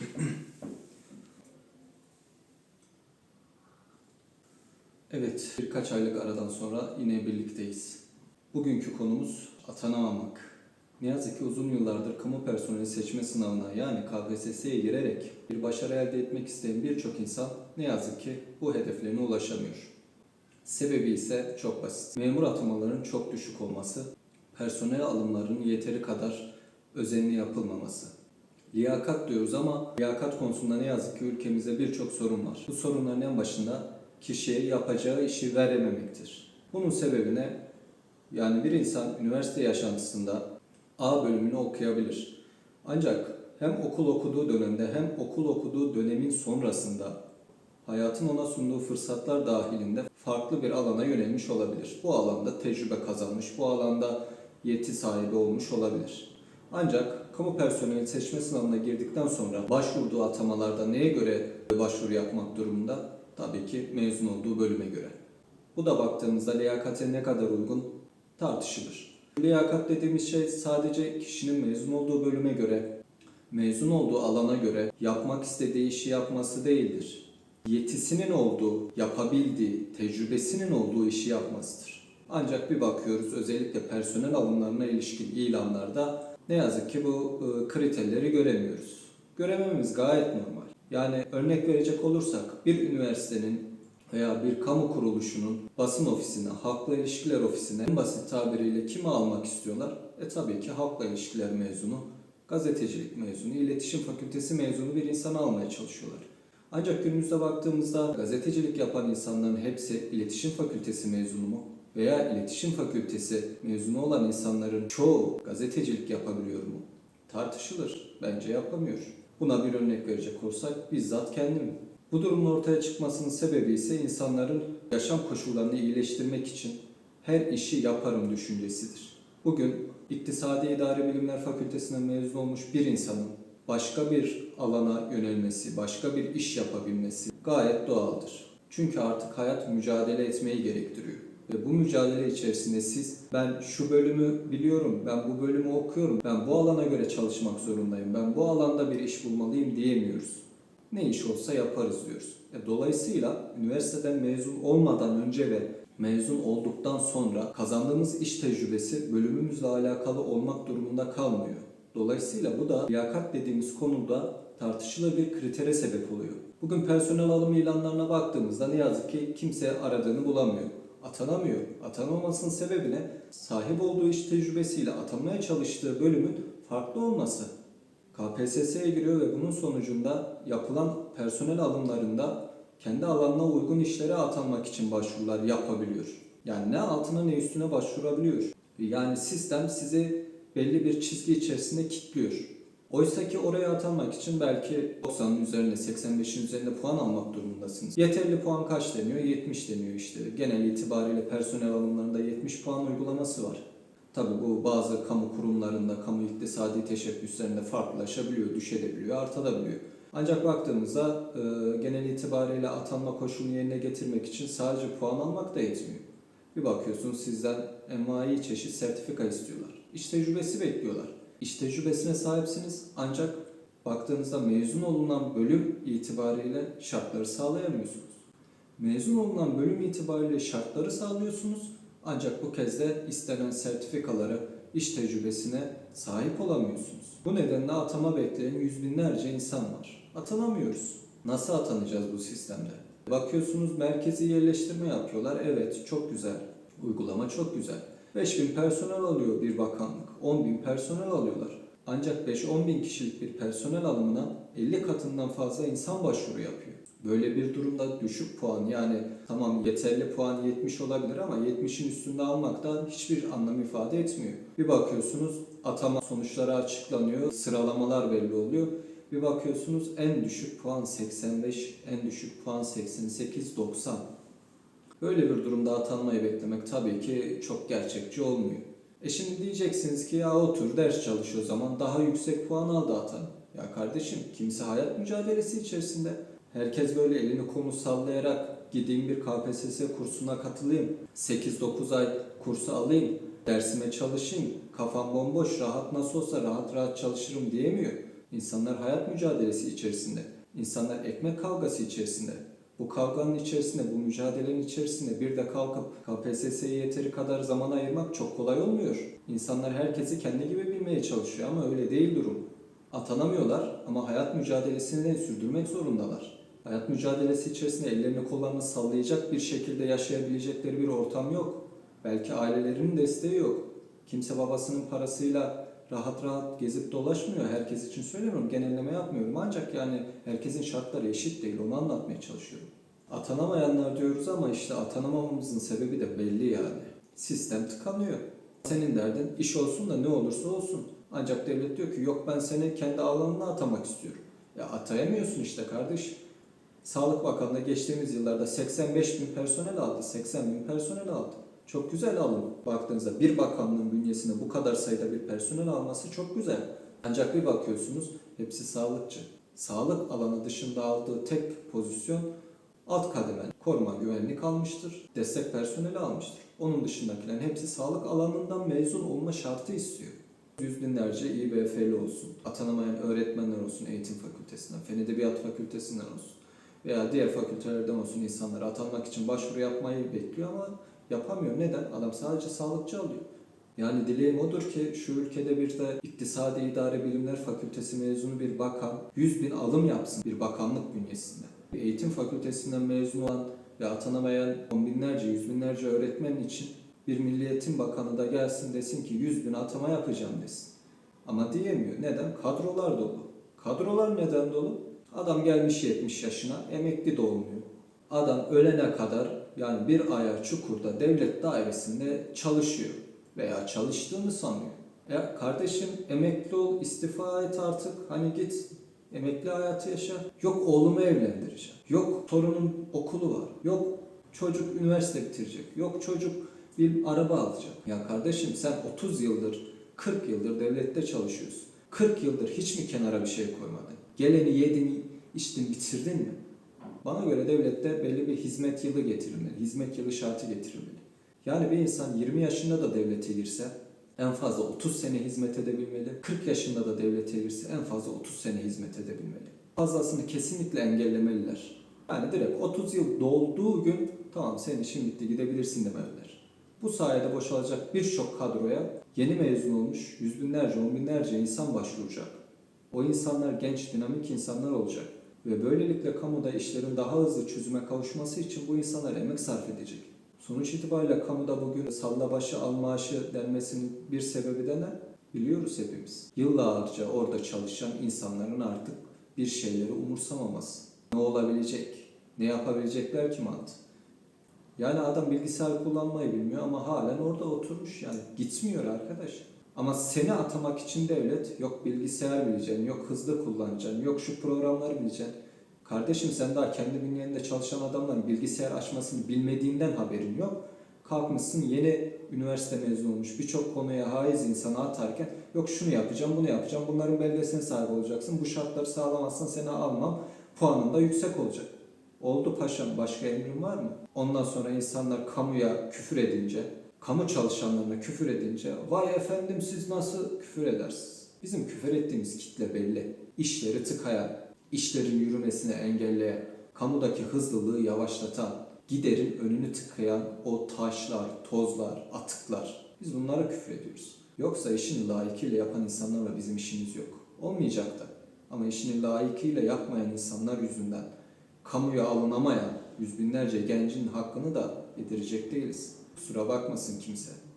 Evet, birkaç aylık aradan sonra yine birlikteyiz. Bugünkü konumuz atanamamak. Ne yazık ki uzun yıllardır kamu personeli seçme sınavına yani KPSS'ye girerek bir başarı elde etmek isteyen birçok insan ne yazık ki bu hedeflerine ulaşamıyor. Sebebi ise çok basit. Memur atamalarının çok düşük olması, personel alımlarının yeteri kadar özenli yapılmaması. Liyakat diyoruz ama liyakat konusunda ne yazık ki ülkemizde birçok sorun var. Bu sorunların en başında kişiye yapacağı işi verememektir. Bunun sebebine yani bir insan üniversite yaşantısında A bölümünü okuyabilir. Ancak hem okul okuduğu dönemde hem okul okuduğu dönemin sonrasında hayatın ona sunduğu fırsatlar dahilinde farklı bir alana yönelmiş olabilir. Bu alanda tecrübe kazanmış, bu alanda yeti sahibi olmuş olabilir. Ancak kamu personeli seçme sınavına girdikten sonra başvurduğu atamalarda neye göre başvuru yapmak durumunda? Tabii ki mezun olduğu bölüme göre. Bu da baktığımızda liyakate ne kadar uygun tartışılır. Liyakat dediğimiz şey sadece kişinin mezun olduğu bölüme göre, mezun olduğu alana göre yapmak istediği işi yapması değildir. Yetisinin olduğu, yapabildiği, tecrübesinin olduğu işi yapmasıdır. Ancak bir bakıyoruz özellikle personel alımlarına ilişkin ilanlarda ne yazık ki bu e, kriterleri göremiyoruz. Görememiz gayet normal. Yani örnek verecek olursak bir üniversitenin veya bir kamu kuruluşunun basın ofisine, halkla ilişkiler ofisine en basit tabiriyle kimi almak istiyorlar? E tabii ki halkla ilişkiler mezunu, gazetecilik mezunu, iletişim fakültesi mezunu bir insanı almaya çalışıyorlar. Ancak günümüzde baktığımızda gazetecilik yapan insanların hepsi iletişim fakültesi mezunu mu? Veya iletişim fakültesi mezunu olan insanların çoğu gazetecilik yapabiliyor mu? Tartışılır. Bence yapamıyor. Buna bir örnek verecek olsak bizzat kendim. Bu durumun ortaya çıkmasının sebebi ise insanların yaşam koşullarını iyileştirmek için her işi yaparım düşüncesidir. Bugün İktisadi İdari Bilimler Fakültesinden mezun olmuş bir insanın başka bir alana yönelmesi, başka bir iş yapabilmesi gayet doğaldır. Çünkü artık hayat mücadele etmeyi gerektiriyor. Ve bu mücadele içerisinde siz ben şu bölümü biliyorum, ben bu bölümü okuyorum, ben bu alana göre çalışmak zorundayım, ben bu alanda bir iş bulmalıyım diyemiyoruz. Ne iş olsa yaparız diyoruz. E, dolayısıyla üniversiteden mezun olmadan önce ve mezun olduktan sonra kazandığımız iş tecrübesi bölümümüzle alakalı olmak durumunda kalmıyor. Dolayısıyla bu da liyakat dediğimiz konuda tartışılır bir kritere sebep oluyor. Bugün personel alım ilanlarına baktığımızda ne yazık ki kimse aradığını bulamıyor. Atanamıyor. Atanamamasının sebebi ne? Sahip olduğu iş tecrübesiyle atanmaya çalıştığı bölümün farklı olması. KPSS'ye giriyor ve bunun sonucunda yapılan personel alımlarında kendi alanına uygun işlere atanmak için başvurular yapabiliyor. Yani ne altına ne üstüne başvurabiliyor. Yani sistem sizi belli bir çizgi içerisinde kilitliyor. Oysa ki oraya atanmak için belki 90'ın üzerinde, 85'in üzerinde puan almak durumundasınız. Yeterli puan kaç deniyor? 70 deniyor işte. Genel itibariyle personel alımlarında 70 puan uygulaması var. Tabi bu bazı kamu kurumlarında, kamu iktisadi teşebbüslerinde farklılaşabiliyor, düşebiliyor, artabiliyor. Ancak baktığımızda e, genel itibariyle atanma koşulunu yerine getirmek için sadece puan almak da yetmiyor. Bir bakıyorsunuz sizden envai çeşit sertifika istiyorlar. İş tecrübesi bekliyorlar. İş tecrübesine sahipsiniz ancak baktığınızda mezun olunan bölüm itibariyle şartları sağlayamıyorsunuz. Mezun olunan bölüm itibariyle şartları sağlıyorsunuz ancak bu kez de istenen sertifikaları, iş tecrübesine sahip olamıyorsunuz. Bu nedenle atama bekleyen yüz binlerce insan var. Atanamıyoruz. Nasıl atanacağız bu sistemde? Bakıyorsunuz merkezi yerleştirme yapıyorlar. Evet çok güzel. Uygulama çok güzel. 5000 personel alıyor bir bakanlık. 10 bin personel alıyorlar. Ancak 5-10 bin kişilik bir personel alımına 50 katından fazla insan başvuru yapıyor. Böyle bir durumda düşük puan yani tamam yeterli puan 70 olabilir ama 70'in üstünde almak da hiçbir anlam ifade etmiyor. Bir bakıyorsunuz atama sonuçları açıklanıyor, sıralamalar belli oluyor. Bir bakıyorsunuz en düşük puan 85, en düşük puan 88, 90. Böyle bir durumda atanmayı beklemek tabii ki çok gerçekçi olmuyor. E şimdi diyeceksiniz ki ya otur ders çalış o zaman daha yüksek puan al da atan. Ya kardeşim kimse hayat mücadelesi içerisinde. Herkes böyle elini kolunu sallayarak gideyim bir KPSS kursuna katılayım. 8-9 ay kursu alayım. Dersime çalışayım. Kafam bomboş rahat nasıl olsa rahat rahat çalışırım diyemiyor. İnsanlar hayat mücadelesi içerisinde. İnsanlar ekmek kavgası içerisinde. Bu kavganın içerisinde, bu mücadelenin içerisinde bir de kalkıp KPSS'ye yeteri kadar zaman ayırmak çok kolay olmuyor. İnsanlar herkesi kendi gibi bilmeye çalışıyor ama öyle değil durum. Atanamıyorlar ama hayat mücadelesini de sürdürmek zorundalar. Hayat mücadelesi içerisinde ellerini kollarını sallayacak bir şekilde yaşayabilecekleri bir ortam yok. Belki ailelerinin desteği yok. Kimse babasının parasıyla rahat rahat gezip dolaşmıyor. Herkes için söylemiyorum, genelleme yapmıyorum. Ancak yani herkesin şartları eşit değil, onu anlatmaya çalışıyorum. Atanamayanlar diyoruz ama işte atanamamamızın sebebi de belli yani. Sistem tıkanıyor. Senin derdin iş olsun da ne olursa olsun. Ancak devlet diyor ki yok ben seni kendi alanına atamak istiyorum. Ya atayamıyorsun işte kardeş. Sağlık Bakanlığı geçtiğimiz yıllarda 85 bin personel aldı. 80 bin personel aldı. Çok güzel alım. Baktığınızda bir bakanlığın bünyesinde bu kadar sayıda bir personel alması çok güzel. Ancak bir bakıyorsunuz hepsi sağlıkçı. Sağlık alanı dışında aldığı tek pozisyon alt kademe koruma güvenlik almıştır. Destek personeli almıştır. Onun dışındakilerin hepsi sağlık alanından mezun olma şartı istiyor. Yüz binlerce İBF'li olsun, atanamayan öğretmenler olsun eğitim fakültesinden, fen edebiyat fakültesinden olsun veya diğer fakültelerden olsun insanlar atanmak için başvuru yapmayı bekliyor ama yapamıyor. Neden? Adam sadece sağlıkçı alıyor. Yani dileğim odur ki şu ülkede bir de İktisadi İdare Bilimler Fakültesi mezunu bir bakan 100 bin alım yapsın bir bakanlık bünyesinde. Eğitim fakültesinden mezun olan ve atanamayan on binlerce, yüz binlerce öğretmen için bir Milliyetin Bakanı da gelsin desin ki 100 bin atama yapacağım desin. Ama diyemiyor. Neden? Kadrolar dolu. Kadrolar neden dolu? Adam gelmiş 70 yaşına emekli de olmuyor. Adam ölene kadar yani bir aya çukurda devlet dairesinde çalışıyor veya çalıştığını sanıyor. Ya kardeşim emekli ol, istifa et artık. Hani git emekli hayatı yaşa. Yok oğlumu evlendireceğim. Yok torunun okulu var. Yok çocuk üniversite bitirecek. Yok çocuk bir araba alacak. Ya kardeşim sen 30 yıldır, 40 yıldır devlette çalışıyorsun. 40 yıldır hiç mi kenara bir şey koymadın? Geleni yedin, içtin, bitirdin mi? Bana göre devlette belli bir hizmet yılı getirilmeli. Hizmet yılı şartı getirilmeli. Yani bir insan 20 yaşında da devlete girse en fazla 30 sene hizmet edebilmeli. 40 yaşında da devlete girse en fazla 30 sene hizmet edebilmeli. Fazlasını kesinlikle engellemeliler. Yani direkt 30 yıl dolduğu gün tamam senin işin bitti gidebilirsin demeliler. Bu sayede boşalacak birçok kadroya yeni mezun olmuş yüz binlerce, on binlerce insan başvuracak. O insanlar genç, dinamik insanlar olacak. Ve böylelikle kamuda işlerin daha hızlı çözüme kavuşması için bu insanlar emek sarf edecek. Sonuç itibariyle kamuda bugün salla başı al maaşı denmesinin bir sebebi de ne? Biliyoruz hepimiz. Yıllarca orada çalışan insanların artık bir şeyleri umursamaması. Ne olabilecek? Ne yapabilecekler ki mantığı? Yani adam bilgisayar kullanmayı bilmiyor ama halen orada oturmuş yani gitmiyor arkadaş. Ama seni atamak için devlet yok bilgisayar bileceksin, yok hızlı kullanacaksın, yok şu programları bileceksin. Kardeşim sen daha kendi bünyende çalışan adamların bilgisayar açmasını bilmediğinden haberin yok. Kalkmışsın yeni üniversite mezunu olmuş birçok konuya haiz insana atarken yok şunu yapacağım bunu yapacağım bunların belgesine sahip olacaksın bu şartları sağlamazsan seni almam puanın da yüksek olacak. Oldu paşam başka emrin var mı? Ondan sonra insanlar kamuya küfür edince, kamu çalışanlarına küfür edince vay efendim siz nasıl küfür edersiniz? Bizim küfür ettiğimiz kitle belli. İşleri tıkayan, işlerin yürümesini engelleyen, kamudaki hızlılığı yavaşlatan, giderin önünü tıkayan o taşlar, tozlar, atıklar. Biz bunlara küfür ediyoruz. Yoksa işini layıkıyla yapan insanlarla bizim işimiz yok. Olmayacak da. Ama işini layıkıyla yapmayan insanlar yüzünden kamuya alınamayan yüz binlerce gencin hakkını da yedirecek değiliz. Kusura bakmasın kimse.